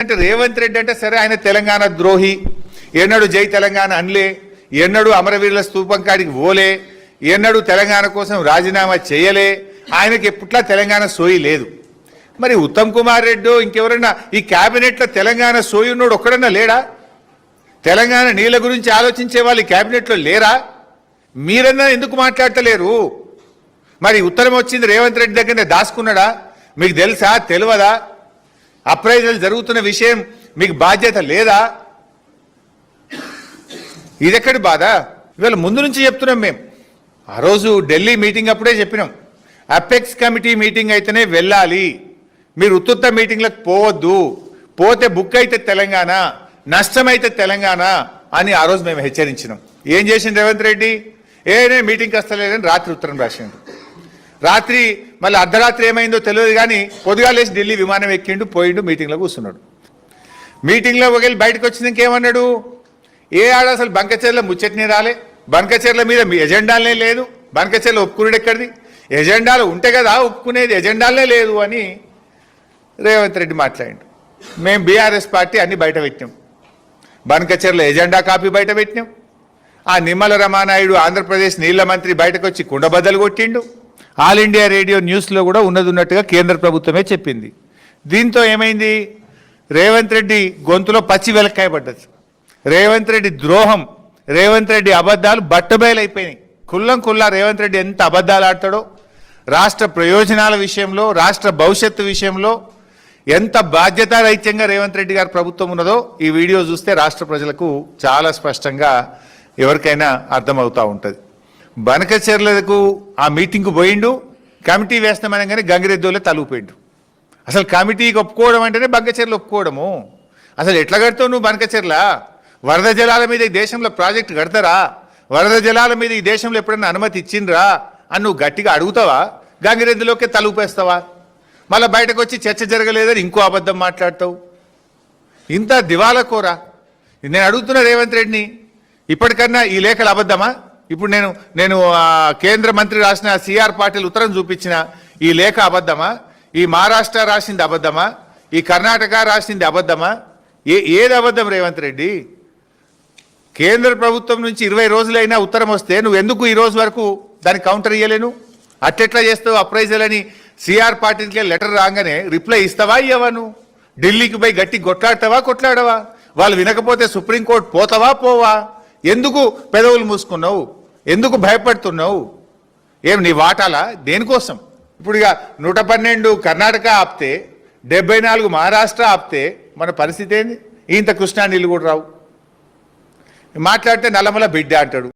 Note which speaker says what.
Speaker 1: అంటే రేవంత్ రెడ్డి అంటే సరే ఆయన తెలంగాణ ద్రోహి ఎన్నడు జై తెలంగాణ అనలే ఎన్నడు అమరవీరుల స్తూపం కాడికి పోలే ఎన్నడు తెలంగాణ కోసం రాజీనామా చేయలే ఆయనకి ఎప్పుట్లా తెలంగాణ సోయి లేదు. మరి ఉత్తమ్ కుమార్ రెడ్డి ఇంకెవరన్నా ఈ క్యాబినెట్లో తెలంగాణ సోయి ఉన్నోడు ఒక్కడన్నా లేడా? తెలంగాణ నీళ్ళ గురించి ఆలోచించే వాళ్ళు ఈ క్యాబినెట్లో లేరా? మీరన్నా ఎందుకు మాట్లాడతలేరు? మరి ఉత్తరం వచ్చింది రేవంత్ రెడ్డి దగ్గరనే దాచుకున్నాడా? మీకు తెలుసా? తెలియదా? అప్రైజల్ జరుగుతున్న విషయం మీకు బాధ్యత లేదా? ఇదెక్కడి బాధ? ఇవాళ ముందు నుంచి చెప్తున్నాం మేము ఆ రోజు ఢిల్లీ మీటింగ్ అప్పుడే చెప్పినాం. అపెక్స్ కమిటీ మీటింగ్ అయితేనే వెళ్ళాలి. మీరు ఉత్తుత్త మీటింగ్లకు పోవద్దు. పోతే బుక్ అయితే తెలంగాణ నష్టమైతే తెలంగాణ అని ఆ రోజు మేము హెచ్చరించినాం. ఏం చేసింది రేవంత్ రెడ్డి? ఏ మీటింగ్కి వస్తలేదని రాత్రి ఉత్తరం రాసిండు. రాత్రి మళ్ళీ అర్ధరాత్రి ఏమైందో తెలియదు కానీ పొద్దుగా లేచి ఢిల్లీ విమానం ఎక్కిండు పోయిండు మీటింగ్లో కూర్చున్నాడు. మీటింగ్లో ఒకవేళ బయటకు వచ్చింది ఇంకేమన్నాడు? ఏ ఆడ అసలు బంకచర్ల ముచ్చట్ని రాలే. బంకచర్ల మీద మీ ఎజెండాలనే లేదు. బంకచర్ల ఒప్పుకునేది ఎక్కడిది? ఎజెండాలు ఉంటే కదా ఒప్పుకునేది ఎజెండాలనే లేదు అని రేవంత్ రెడ్డి మాట్లాడిండు. మేము బీఆర్ఎస్ పార్టీ అన్ని బయట పెట్టినాం. బనకచర్ల ఎజెండా కాపీ బయట పెట్టినాం. ఆ నిమ్మల రమానాయుడు ఆంధ్రప్రదేశ్ నీళ్ళ మంత్రి బయటకు వచ్చి కుండబద్దలు కొట్టిండు. ఆల్ ఇండియా రేడియో న్యూస్లో కూడా ఉన్నది ఉన్నట్టుగా కేంద్ర ప్రభుత్వమే చెప్పింది. దీంతో ఏమైంది? రేవంత్ రెడ్డి గొంతులో పచ్చి వెలక్కాయ పడ్డది. రేవంత్ రెడ్డి ద్రోహం రేవంత్ రెడ్డి అబద్ధాలు బట్టబయలైపోయినాయి. కుల్లం కుల్లా రేవంత్ రెడ్డి ఎంత అబద్ధాలు ఆడతాడో రాష్ట్ర ప్రయోజనాల విషయంలో రాష్ట్ర భవిష్యత్తు విషయంలో ఎంత బాధ్యతారహిత్యంగా రేవంత్ రెడ్డి గారి ప్రభుత్వం ఉన్నదో ఈ వీడియో చూస్తే రాష్ట్ర ప్రజలకు చాలా స్పష్టంగా ఎవరికైనా అర్థమవుతూ ఉంటుంది. బనకచెర్లకు ఆ మీటింగ్కు పోయిండు కమిటీ వేస్తామనగానే గంగిరెద్దులే తలుపుపోయిండు అసలు కమిటీకి ఒప్పుకోవడం అంటేనే బంకచెర్లు ఒప్పుకోవడము. అసలు ఎట్లా కడతావు నువ్వు బనకచెర్ల? వరద జలాల మీద ఈ దేశంలో ప్రాజెక్టు కడతారా? వరద జలాల మీద ఈ దేశంలో ఎప్పుడైనా అనుమతి ఇచ్చిండ్రా? అని నువ్వు గట్టిగా అడుగుతావా? గంగిరెద్దులోకే తలుపేస్తావా మళ్ళీ బయటకు వచ్చి చర్చ జరగలేదని ఇంకో అబద్ధం మాట్లాడతావు? ఇంత దివాలా కోరా? నేను అడుగుతున్నా రేవంత్ రెడ్డిని ఇప్పటికన్నా ఈ లేఖలు అబద్ధమా? ఇప్పుడు నేను నేను కేంద్ర మంత్రి రాసిన సిఆర్ పాటిల్ ఉత్తరం చూపించిన ఈ లేఖ అబద్ధమా? ఈ మహారాష్ట్ర రాసింది అబద్ధమా? ఈ కర్ణాటక రాసింది అబద్ధమా? ఏ ఏది అబద్ధం రేవంత్ రెడ్డి? కేంద్ర ప్రభుత్వం నుంచి ఇరవై రోజులైనా ఉత్తరం వస్తే నువ్వు ఎందుకు ఈ రోజు వరకు దాన్ని కౌంటర్ ఇయ్యలేను? అట్టెట్లా చేస్తావు అప్రైజల్ అని సిఆర్ పాటిల్కే లెటర్ రాగానే రిప్లై ఇస్తావా ఇవ్వవా నువ్వు? ఢిల్లీకి పోయి గట్టి కొట్లాడతావా కొట్లాడవా? వాళ్ళు వినకపోతే సుప్రీంకోర్టు పోతావా పోవా? ఎందుకు పెదవులు మూసుకున్నావు? ఎందుకు భయపడుతున్నావు? ఏం నీ వాటాలా? దేనికోసం? ఇప్పుడు ఇక నూట పన్నెండు కర్ణాటక ఆపితే డెబ్బై నాలుగు మహారాష్ట్ర ఆపితే మన పరిస్థితి ఏంది? ఇంత కృష్ణా నీళ్ళు కూడా రావు. మాట్లాడితే నల్లమల బిడ్డ అంటాడు.